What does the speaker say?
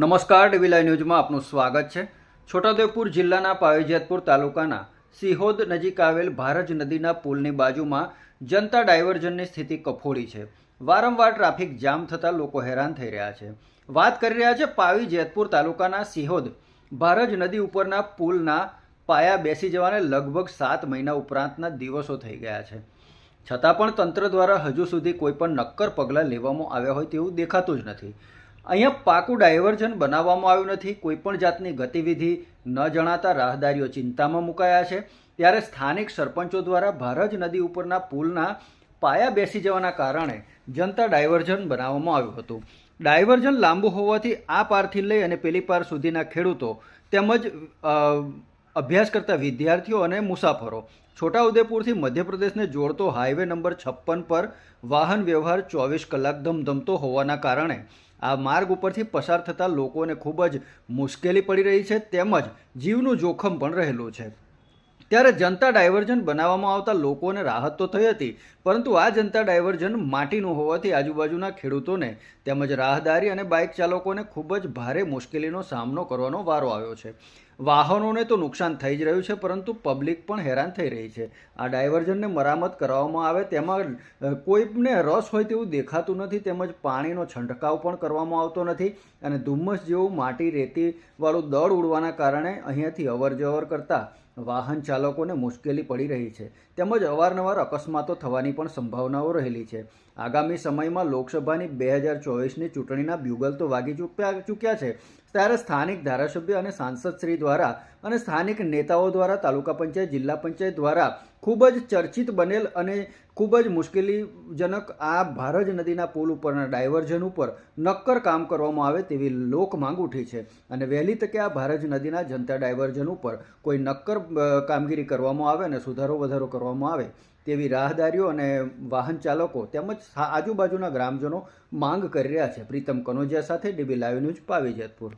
નમસ્કાર ડીવીલાઈ ન્યૂઝમાં આપનું સ્વાગત છે. છોટાઉદેપુર જિલ્લાના પાવીજેતપુર તાલુકાના સિહોદ નજીક આવેલ ભારજ નદીના પુલની બાજુમાં જનતા ડાયવર્ઝનની સ્થિતિ કફોડી છે. વારંવાર ટ્રાફિક જામ થતાં લોકો હેરાન થઈ રહ્યા છે. વાત કરી રહ્યા છે પાવી જેતપુર તાલુકાના સિહોદ. ભારજ નદી ઉપરના પુલના પાયા બેસી જવાને લગભગ સાત મહિના ઉપરાંતના દિવસો થઈ ગયા છે. છતાં પણ તંત્ર દ્વારા હજુ સુધી કોઈ પણ નક્કર પગલાં લેવામાં આવ્યા હોય તેવું દેખાતું જ નથી. અહીંયા પાકું ડાયવર્ઝન બનાવવામાં આવ્યું નથી. કોઈપણ જાતની ગતિવિધિ ન જણાતા રાહદારીઓ ચિંતામાં મુકાયા છે. ત્યારે સ્થાનિક સરપંચો દ્વારા ભારજ નદી ઉપરના પુલના પાયા બેસી જવાના કારણે જનતા ડાયવર્ઝન બનાવવામાં આવ્યું હતું. ડાયવર્ઝન લાંબુ હોવાથી આ પારથી લઈ અને પેલી પાર સુધીના ખેડૂતો તેમજ અભ્યાસ કરતા વિદ્યાર્થીઓ અને મુસાફરો. છોટાઉદેપુરથી મધ્યપ્રદેશને જોડતો હાઈવે નંબર છપ્પન પર વાહન વ્યવહાર ચોવીસ કલાક ધમધમતો હોવાના કારણે આ માર્ગ ઉપરથી પસાર થતા લોકોને ખૂબ જ મુશ્કેલી પડી રહી છે, તેમજ જીવનું જોખમ પણ રહેલું છે. ત્યારે જનતા ડાયવર્ઝન બનાવવામાં આવતા લોકોને રાહત તો થઈ હતી, પરંતુ આ જનતા ડાયવર્ઝન માટીનું હોવાથી આજુબાજુના ખેડૂતોને તેમજ રાહદારી અને બાઇક ચાલકોને ખૂબ જ ભારે મુશ્કેલીનો સામનો કરવાનો વારો આવ્યો છે. વાહનોને તો નુકસાન થઈ જ રહ્યું છે, પરંતુ પબ્લિક પણ હેરાન થઈ રહી છે. આ ડાયવર્ઝનને મરામત કરવામાં આવે તેમાં કોઈને રસ હોય તેવું દેખાતું નથી, તેમજ પાણીનો છંટકાવ પણ કરવામાં આવતો નથી અને ધુમ્મસ જેવું માટી રેતીવાળું દળ ઉડવાના કારણે અહીંયાથી અવર જવર કરતા વાહન ચાલકોને મુશ્કેલી પડી રહી છે. તેમજ અવારનવાર અકસ્માતો થવાની પણ સંભાવનાઓ રહેલી છે. આગામી સમયમાં લોકસભાની બે હજાર ચોવીસની ચૂંટણીના બ્યુગલ તો વાગી ચૂક્યા ચૂક્યા છે. ત્યારે સ્થાનિક ધારાસભ્ય અને સાંસદશ્રી દ્વારા અને સ્થાનિક નેતાઓ દ્વારા તાલુકા પંચાયત, જિલ્લા પંચાયત દ્વારા ખૂબ જ ચર્ચિત બનેલ અને ખૂબ જ મુશ્કેલીજનક આ ભારજ નદીના પુલ ઉપરના ડાયવર્ઝન ઉપર નક્કર કામ કરવામાં આવે તેવી લોક માંગ ઉઠી છે. અને વહેલી તકે આ ભારજ નદીના જનતા ડાયવર્ઝન ઉપર કોઈ નક્કર કામગીરી કરવામાં આવે અને સુધારો વધારો કરવામાં આવે તેવી રાહદારીઓ અને વાહન ચાલકો તેમજ આજુબાજુના ગ્રામજનો માંગ કરી રહ્યા છે. પ્રીતમ કનોજિયા સાથે DB live news Pavi Jetpur